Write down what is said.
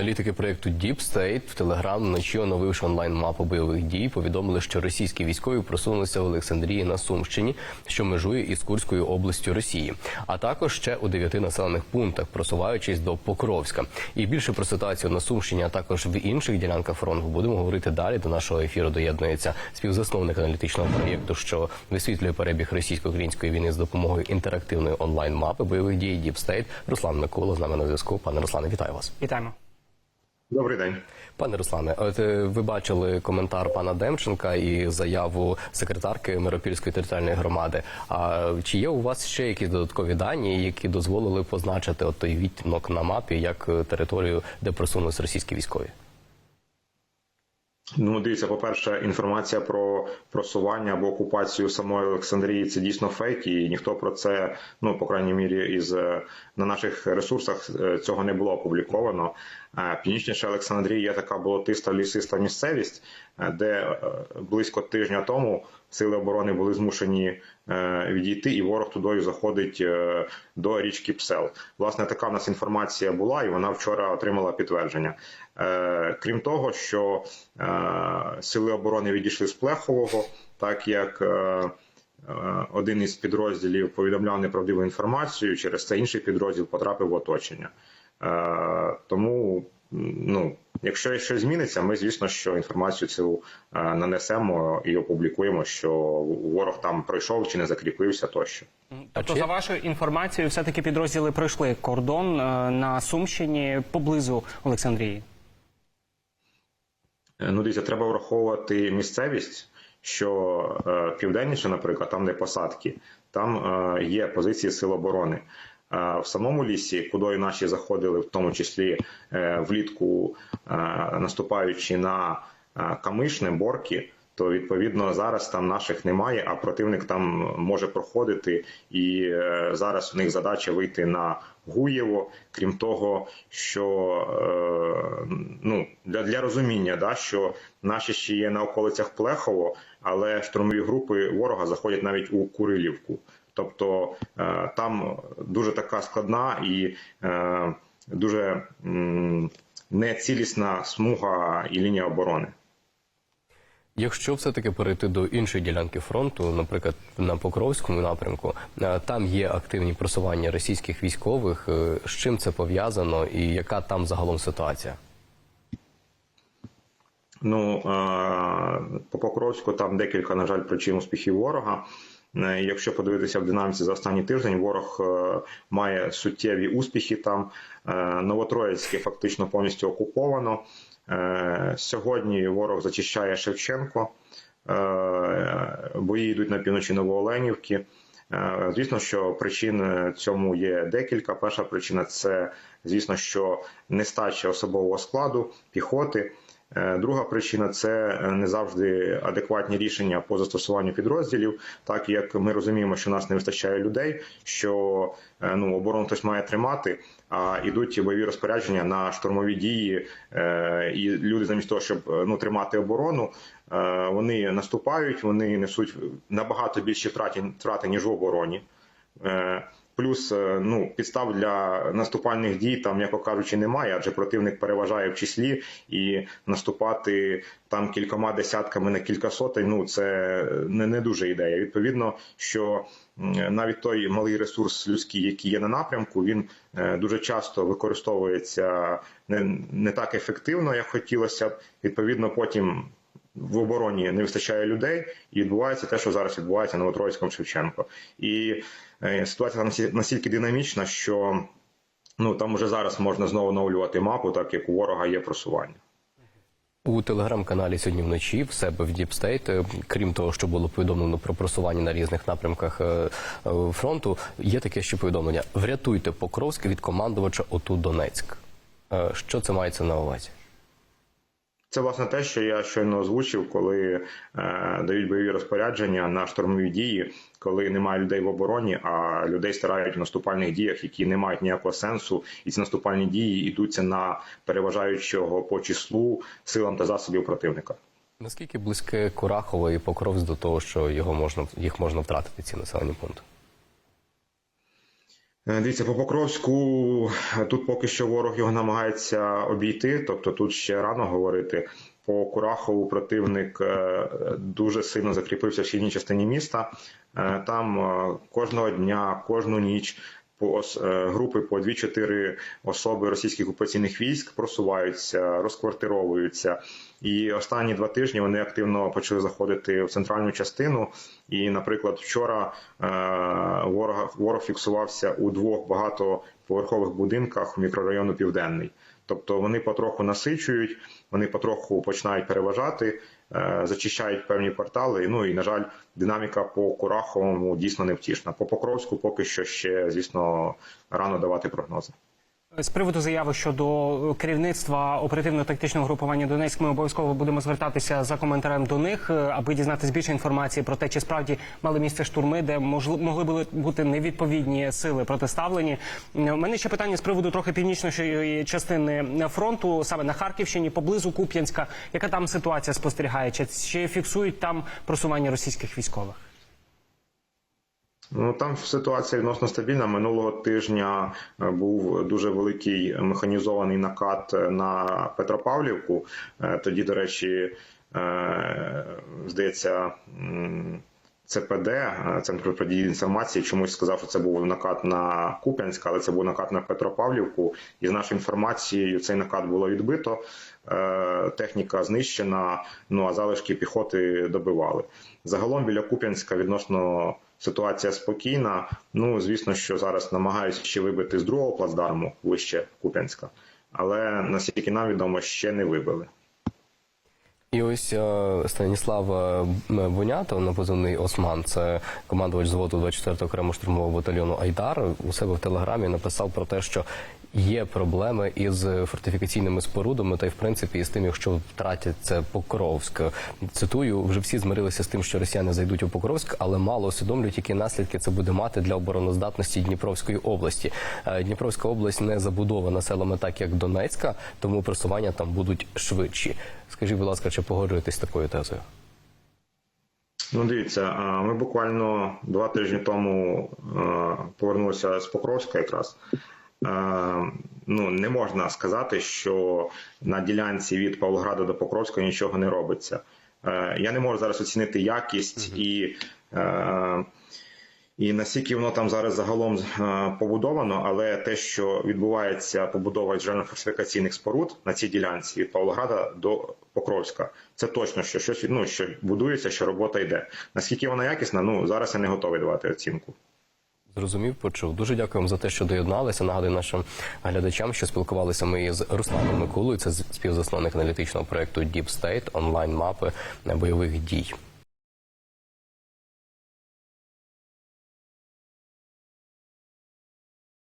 Аналітики проєкту Deep State в Телеграм вночі оновивши онлайн-мапу бойових дій, повідомили, що російські військові просунулися в Олександрії на Сумщині, що межує із Курською областю Росії, а також ще у дев'яти населених пунктах, просуваючись до Покровська. І більше про ситуацію на Сумщині, а також в інших ділянках фронту будемо говорити далі. До нашого ефіру доєднується співзасновник аналітичного проєкту, що висвітлює перебіг російсько-української війни з допомогою інтерактивної онлайн-мапи бойових дій Deep State. Руслан Микола з нами на зв'язку. Пане Руслане, вітаю вас. Вітаємо. Добрий день. Пане Руслане, от е, ви бачили коментар пана Демченка і заяву секретарки Миропільської територіальної громади. А чи є у вас ще якісь додаткові дані, які дозволили позначити от той відтінок на мапі як е, територію, де просунулись російські військові? Ну, дивіться, по-перше, інформація про просування або окупацію самої Олександрії це дійсно фейк, і ніхто про це, ну по крайній мірі, із е, на наших ресурсах цього не було опубліковано. Північніше Олександрії є така болотиста лісиста місцевість, е, де е, близько тижня тому сили оборони були змушені е, відійти, і ворог тудою заходить до річки Псел. Власне, така в нас інформація була, і вона вчора отримала підтвердження. Крім того, що сили оборони відійшли з Плехового, так як один із підрозділів повідомляв неправдиву інформацію, через це інший підрозділ потрапив в оточення. Е, Тому, ну, якщо щось зміниться, ми звісно, що інформацію цю е, нанесемо і опублікуємо, що ворог там пройшов чи не закріпився тощо. Тобто, за вашою інформацією, все-таки підрозділи пройшли кордон е, на Сумщині поблизу Олександрії. Ну, дивіться, треба враховувати місцевість, що е, південніше, наприклад, там, де посадки, там е, є позиції сил оборони. Е, в самому лісі, куди наші заходили, в тому числі е, влітку, е, наступаючи на Камишне, Борки, то відповідно зараз там наших немає, а противник там може проходити, і зараз у них задача вийти на Гуєво. Крім того, що ну для, для розуміння, да, що наші ще є на околицях Плехово, але штурмові групи ворога заходять навіть у Курилівку. Тобто е, там дуже така складна і е, дуже нецілісна смуга і лінія оборони. Якщо все-таки перейти до іншої ділянки фронту, наприклад, на Покровському напрямку, е, там є активні просування російських військових. З чим це пов'язано і яка там загалом ситуація? Ну по Покровську там декілька, на жаль, причин успіхів ворога. Е, Якщо подивитися в динаміці за останній тиждень, ворог е, має суттєві успіхи там. Е, Новотроїцьке фактично повністю окуповано. Сьогодні ворог зачищає Шевченко. Бої йдуть на півночі Новооленівки. Звісно, що причин цьому є декілька. Перша причина це, звісно, що нестача особового складу, піхоти. Е, Друга причина це не завжди адекватні рішення по застосуванню підрозділів, так як ми розуміємо, що нас не вистачає людей, що е, ну оборону хтось має тримати, а йдуть бойові розпорядження на штурмові дії, е, і люди замість того, щоб е, ну тримати оборону, е, вони наступають, вони несуть набагато більші втрати, втрати ніж в обороні. Плюс е, ну, підстав для наступальних дій там, м'яко кажучи, немає, адже противник переважає в числі і наступати там кількома десятками на кілька сотень. Ну це не, не дуже ідея. Відповідно, що навіть той малий ресурс людський, який є на напрямку, він е, дуже часто використовується не, не так ефективно, як хотілося б. Відповідно, потім в обороні не вистачає людей, і відбувається те, що зараз відбувається на Новотроїцькому Шевченко. І е, ситуація там настільки динамічна, що ну там уже зараз можна знову оновлювати мапу, так як у ворога є просування. У телеграм-каналі сьогодні вночі в себе в State, е, крім того, що було повідомлено про просування на різних напрямках е, фронту, є таке ще повідомлення: врятуйте Покровськ від командувача ОТУ Донецьк. Що це мається на увазі? Це власне те, що я щойно озвучив, коли е, дають бойові розпорядження на штурмові дії, коли немає людей в обороні, а людей старають в наступальних діях, які не мають ніякого сенсу, і ці наступальні дії йдуться на переважаючого по числу силам та засобів противника. Наскільки близьке Курахово і Покровськ до того, що його можна їх можна втратити ці населені пункти? Е, Дивіться, по Покровську е, тут поки що ворог його намагається обійти, тобто тут ще рано говорити. По Курахову противник е, дуже сильно закріпився в східній частині міста. Там кожного дня, кожну ніч по е, групи по 2-4 особи російських окупаційних військ просуваються, розквартировуються. І останні два тижні вони активно почали заходити в центральну частину. І, наприклад, вчора е, ворог, ворог фіксувався у двох багатоповерхових будинках мікрорайону Південний. Тобто вони потроху насичують, вони потроху починають переважати, е, зачищають певні квартали. Ну і на жаль, динаміка по Кураховому дійсно невтішна. По Покровську поки що ще, звісно, рано давати прогнози. З приводу заяви щодо керівництва оперативно-тактичного групування Донецьк, ми обов'язково будемо звертатися за коментарем до них, е, аби дізнатися більше інформації про те, чи справді мали місце штурми, де могли були бути невідповідні сили протиставлені. У мене ще питання з приводу трохи північної частини фронту, саме на Харківщині, поблизу Куп'янська. Яка там ситуація спостерігається? Чи фіксують там просування російських військових? Ну там ситуація відносно стабільна. Минулого тижня е, був дуже великий механізований накат на Петропавлівку. Е, Тоді, до речі, е, здається. ЦПД, е, Центр протидії інформації, чомусь сказав, що це був накат на Куп'янськ, але це був накат на Петропавлівку. І з нашою інформацією цей накат було відбито. Е, Техніка знищена, ну а залишки піхоти добивали. Загалом біля Куп'янська відносно ситуація спокійна. Ну, звісно, що зараз намагаюся ще вибити з другого плацдарму вище Куп'янська, але наскільки нам відомо, ще не вибили. І ось е, Станіслав Бунятов, напозивний на позивний Осман, це командувач зводу 24-го окремого штурмового батальйону Айдар. У себе в телеграмі написав про те, що є проблеми із фортифікаційними спорудами, та й в принципі із тим, якщо втратять це Покровськ. Цитую, вже всі змирилися з тим, що росіяни зайдуть у Покровськ, але мало усвідомлюють, які наслідки це буде мати для обороноздатності Дніпровської області. Е, Дніпровська область не забудована селами, так як Донецька, тому просування там будуть швидші. Скажіть, будь ласка, чи погоджуєтесь з такою тезою? Ну, дивіться, ми буквально два тижні тому е, повернулися з Покровська якраз. Е, Ну, не можна сказати, що на ділянці від Павлограда до Покровська нічого не робиться. Е, Я не можу зараз оцінити якість і, е, і наскільки воно там зараз загалом побудовано, але те, що відбувається побудова інженерно-фортифікаційних споруд на цій ділянці від Павлограда до Покровська, це точно що щось ну, що будується, що робота йде. Наскільки вона якісна, ну зараз я не готовий давати оцінку. Зрозумів, почув. Дуже дякую вам за те, що доєдналися. Нагадую нашим глядачам, що спілкувалися ми із Русланом Миколою. Це співзасновник аналітичного проекту Deep State, онлайн мапи бойових дій.